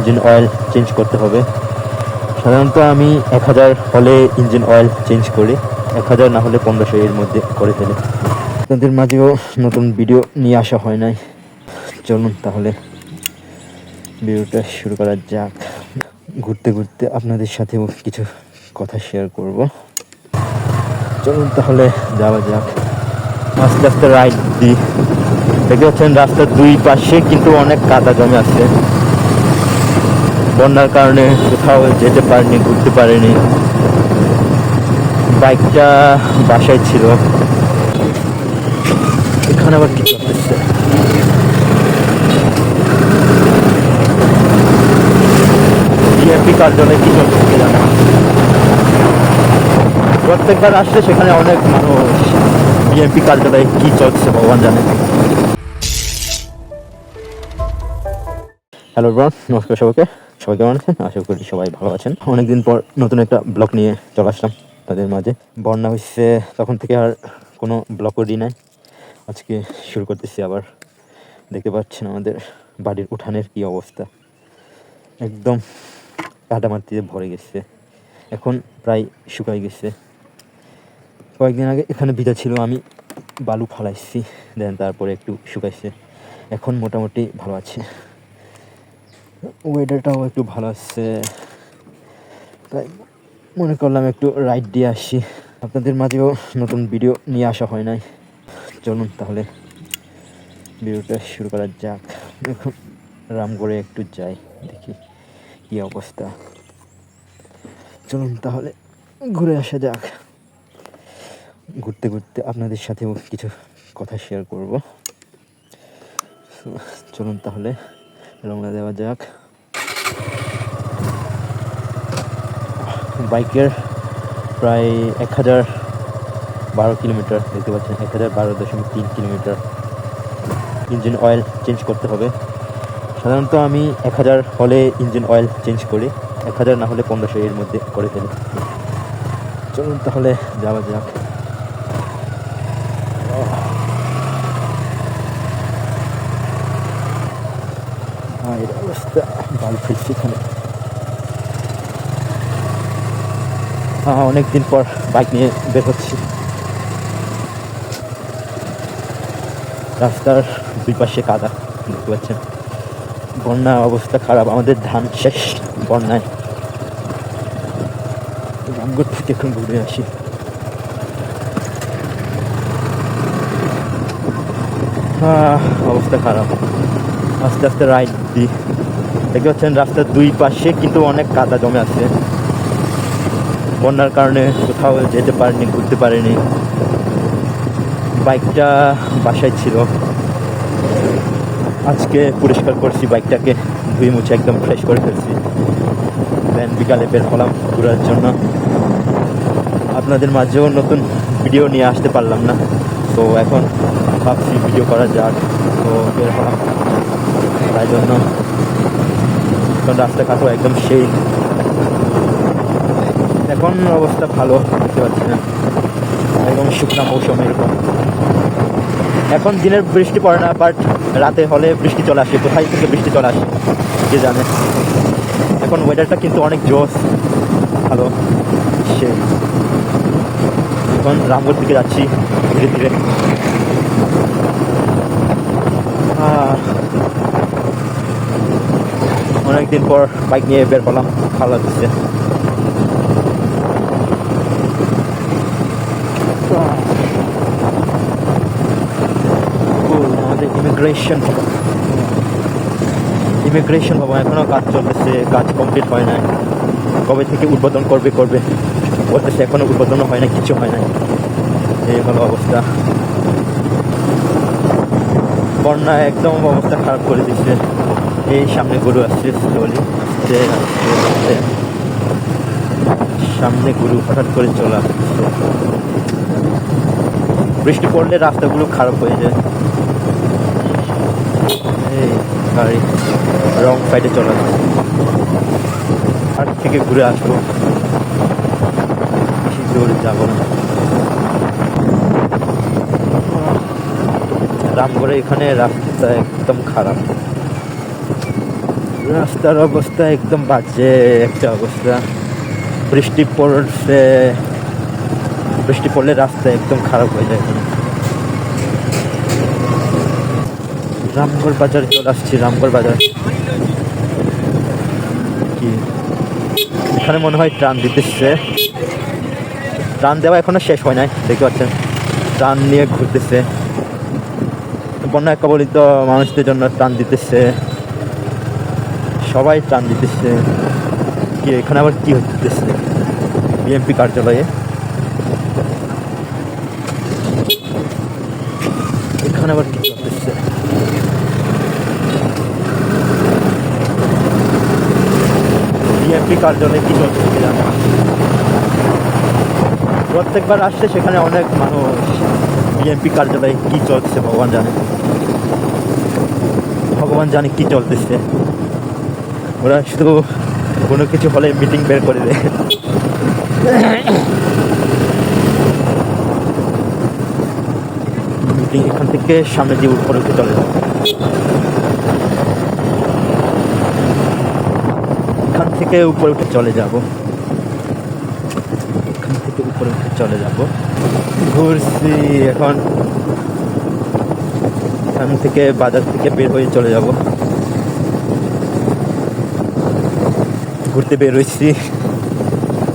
Engine oil change করতে হবে। সাধারণত আমি এক হাজার হলে ইঞ্জিন অয়েল চেঞ্জ করি, এক হাজার না হলে পনেরোশো এর মধ্যে করে ফেলি। আপনাদের মাঝেও নতুন ভিডিও নিয়ে আসা হয় নাই। চলুন তাহলে ভিডিওটা শুরু করা যাক। ঘুরতে ঘুরতে আপনাদের সাথেও কিছু কথা শেয়ার করব। চলুন তাহলে যাওয়া যাক। আস্তে আস্তে রাইড দিই দেখতে পাচ্ছেন রাস্তার দুই পাশে কিন্তু অনেক কাদা জমে আছে। বন্যার কারণে কোথাও যেতে পারিনি, ঘুরতে পারিনি। বাইকটা বাসায় ছিল। এখানে আবার কি করতেছে? কার্যালয়ে কি চলতেছে জানা প্রত্যেকবার আসলে সেখানে অনেক মানুষ বিএনপি কার্যালয়ে কি চলছে, ভগবান জানে। হ্যালো ব্রন নমস্কার সবাইকে। সবাই কেমন আছেন? আশা করি সবাই ভালো আছেন। অনেকদিন পর নতুন একটা ব্লগ নিয়ে চলে আসলাম তাদের মাঝে। বন্যা হচ্ছে তখন থেকে আর কোনো ব্লগ করি নাই। আজকে শুরু করতেছি আবার। দেখতে পাচ্ছেন আমাদের বাড়ির উঠানের কি অবস্থা। একদম কাটামাটিতে ভরে গেছে। এখন প্রায় শুকাই গেছে। কয়েকদিন আগে এখানে ভিজা ছিল, আমি বালু ফালাইছি, দেন তারপরে একটু শুকাইছে। এখন মোটামুটি ভালো আছে। ওয়েদারটাও একটু ভালো আছে তাই মনে করলাম একটু রাইড দিয়ে আসি। আপনাদের মাঝেও নতুন ভিডিও নিয়ে আসা হয় নাই। চলুন তাহলে ভিডিওটা শুরু করা যাক। এখন রামগড়ে একটু যাই, দেখি কি অবস্থা। চলুন তাহলে ঘুরে আসা যাক। ঘুরতে ঘুরতে আপনাদের সাথেও কিছু কথা শেয়ার করব। চলুন তাহলে রওনা দেওয়া যাক। বাইকের প্রায় এক হাজার বারো কিলোমিটার, দেখতে পাচ্ছেন, এক হাজার বারো দশমিক তিন কিলোমিটার ইঞ্জিন অয়েল চেঞ্জ করতে হবে। সাধারণত আমি এক হাজার হলে ইঞ্জিন অয়েল চেঞ্জ করি, এক হাজার না হলে পনেরোশো এর মধ্যে করে ফেলি। চলুন তাহলে যাওয়া যাক। এর অবস্থা বাল ফেলছি এখানে। অনেকদিন পর বাইক নিয়ে বের হচ্ছি। রাস্তার দুই পাশে কাদা, দেখতে পাচ্ছেন। বন্যা অবস্থা খারাপ, আমাদের ধান শেষ বন্যায়। রামগড় থেকে এখন ঘুরে আসি অবস্থা খারাপ। আস্তে আস্তে রাইড দিই। দেখতে পাচ্ছেন রাস্তার দুই পাশে কিন্তু অনেক কাদা জমে আছে। বন্যার কারণে কোথাও যেতে পারিনি, ঘুরতে পারিনি। বাইকটা বাসায় ছিল। আজকে পরিষ্কার করছি বাইকটাকে, ধুয়ে মুছে একদম ফ্রেশ করে ফেলছি। দেন বিকালে বের হলাম ঘোরার জন্য। আপনাদের মাঝেও নতুন ভিডিও নিয়ে আসতে পারলাম না। তো এখন ভাবছি ভিডিও করা যাক। তো বের হলাম। তাই জন্য। রাস্তাঘাটও একদম সেই। এখন অবস্থা ভালো দেখতে পাচ্ছি না। একদম শুকনা মৌসুম এরকম। এখন দিনের বৃষ্টি পড়ে না বাট রাতে হলে বৃষ্টি চলে আসে, কোথায় থেকে বৃষ্টি চলে আসে, কে জানে। এখন ওয়েদারটা কিন্তু অনেক জোস ভালো, সে। এখন রামগড় দিকে যাচ্ছি, ধীরে ধীরে। অনেকদিন পর বাইক নিয়ে বের হলাম, ভালো লাগছে। আমাদের ইমিগ্রেশন ইমিগ্রেশন বাবা এখনও কাজ চলতেছে, কাজ কমপ্লিট হয় নাই। কবে থেকে উদ্বোধন করবে করবে। বলতেছে এখনও উদ্বোধনও হয় না কিছু হয় নাই। এই হলো অবস্থা। বন্যা একদম অবস্থা খারাপ করে দিচ্ছে। এই সামনে গরু আসছে স্লোলি আসছে আসছে আসছে সামনে গরু হঠাৎ করে চলে আসছে। বৃষ্টি পড়লে রাস্তাগুলো খারাপ হয়ে যায়। এই গাড়ি রং সাইডে চলে আসছে। হাট থেকে ঘুরে আসব। বেশি জোর যাব না। রামগড়ে এখানে রাস্তা একদম খারাপ। রাস্তার অবস্থা একদম বাজে একটা অবস্থা। বৃষ্টি পড়ছে, বৃষ্টি পড়লে রাস্তা একদম খারাপ হয়ে যায়। রামগড় বাজারে চলে আসছি? রামগড় বাজার। এখানে মনে হয় ট্রান দিতেছে। ট্রান দেওয়া এখনও শেষ হয় নাই, দেখতে পাচ্ছেন। ট্রান নিয়ে ঘুরতেছে। বন্যা কবলিত মানুষদের জন্য ট্রান দিতেছে। সবাই ট্রান দিতেছে। কি, এখানে আবার কি হতেছে বিএমপি কার্যালয়ে। এখানে আবার কি হতেছে বিএমপি কার্যালয়ে কি চলছে কি জানি। প্রত্যেকবার আসছে, সেখানে অনেক মানুষ বিএমপি কার্যালয়ে কি চলছে, ভগবান জানে। ভগবান জানে কি চলতেছে। ওরা শুধু কোনো কিছু হলে মিটিং বের করে দেয়। মিটিং এখান থেকে সামনে দিয়ে উপরে উঠে চলে এখান থেকে উপরে উঠে চলে যাব। এখান থেকে উপরে উঠে চলে যাব। ঘুরছি এখন। এখান থেকে বাজার থেকে বের হয়ে চলে যাব। ঘুরতে বের হয়েছি।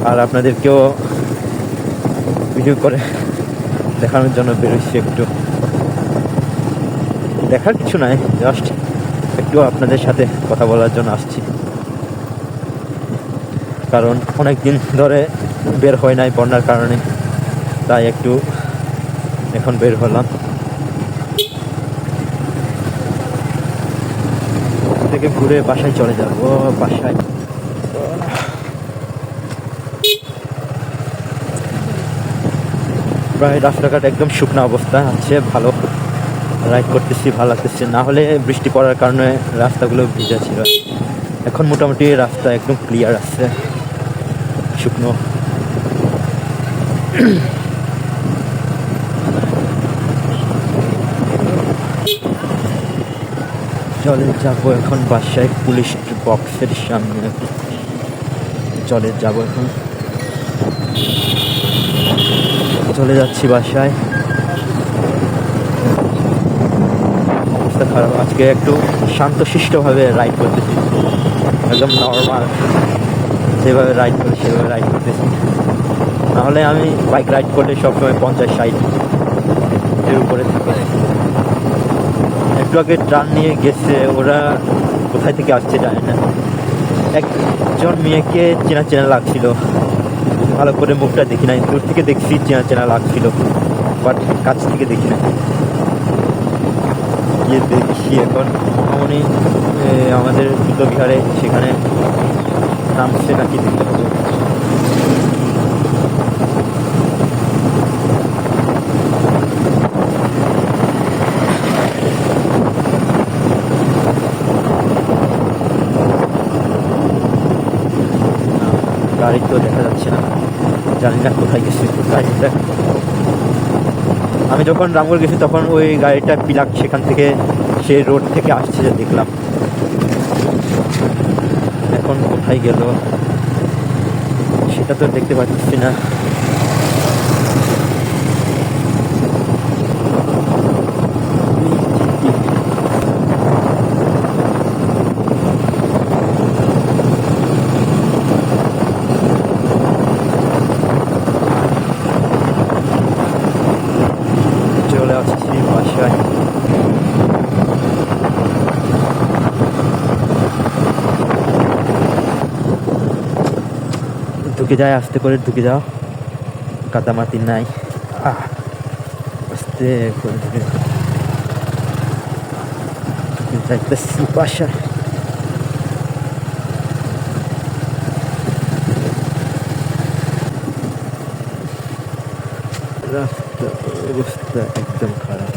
আর আপনাদেরকেও ভিডিও করে দেখানোর জন্য বেরোচ্ছি একটু। দেখার কিছু নাই জাস্ট একটু আপনাদের সাথে কথা বলার জন্য আসছি। কারণ অনেক দিন ধরে বের হয় নাই বন্যার কারণে, তাই একটু এখন বের হলাম। থেকে ঘুরে বাসায় চলে যাব, বাসায়। প্রায় রাস্তাঘাট একদম শুকনো অবস্থা, আছে, ভালো। রাইড করতেছি, ভালো লাগতেছে। না হলে বৃষ্টি পড়ার কারণে রাস্তাগুলো ভিজা ছিল। এখন মোটামুটি রাস্তা একদম ক্লিয়ার আছে, শুকনো। চলে যাব এখন বাসায়, পুলিশ বক্সের সামনে। চলে যাব এখন। চলে যাচ্ছি বাসায়। অবস্থা খারাপ। আজকে একটু শান্তশিষ্টভাবে রাইড করতেছি। একদম নর্মাল যেভাবে রাইড করি, সেভাবে রাইড করতেছি। নাহলে আমি বাইক রাইড করলে সবসময় পঞ্চাশ, ষাট এর উপরে থাকে একটু আগে ট্রান নিয়ে গেছে, ওরা কোথায় থেকে আসছে জানি না। একজন মেয়েকে চেনা চেনা লাগছিল। ভালো করে মুখটা দেখি নাই। দূর থেকে দেখছি চেনা চেনা লাগছিল বাট কাছ থেকে দেখি না গিয়ে দেখি এখন মহামণি আমাদের বিহারে সেখানে নামছে নাকি দেখতে হবে গাড়ি তো দেখা যাচ্ছে না। জানি না কোথায় গেছে। গাড়িটা আমি যখন রামগড় গেছি, তখন ওই গাড়িটা পিলাক সেখান থেকে সেই রোড থেকে আসছে যে দেখলাম। এখন কোথায় গেল? সেটা তো দেখতে পাচ্ছি না চলে আসছি বাসায় ঢুকে যায় আস্তে করে ঢুকে যাও। কাদামাতি নাই। আহ, আস্তে করে ঢুকে যাইতেছি বাসায়। রাস্তা অবস্থা একদম খারাপ।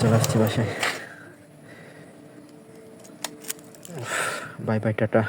চলে আসছি বাসায়। Bye bye tata.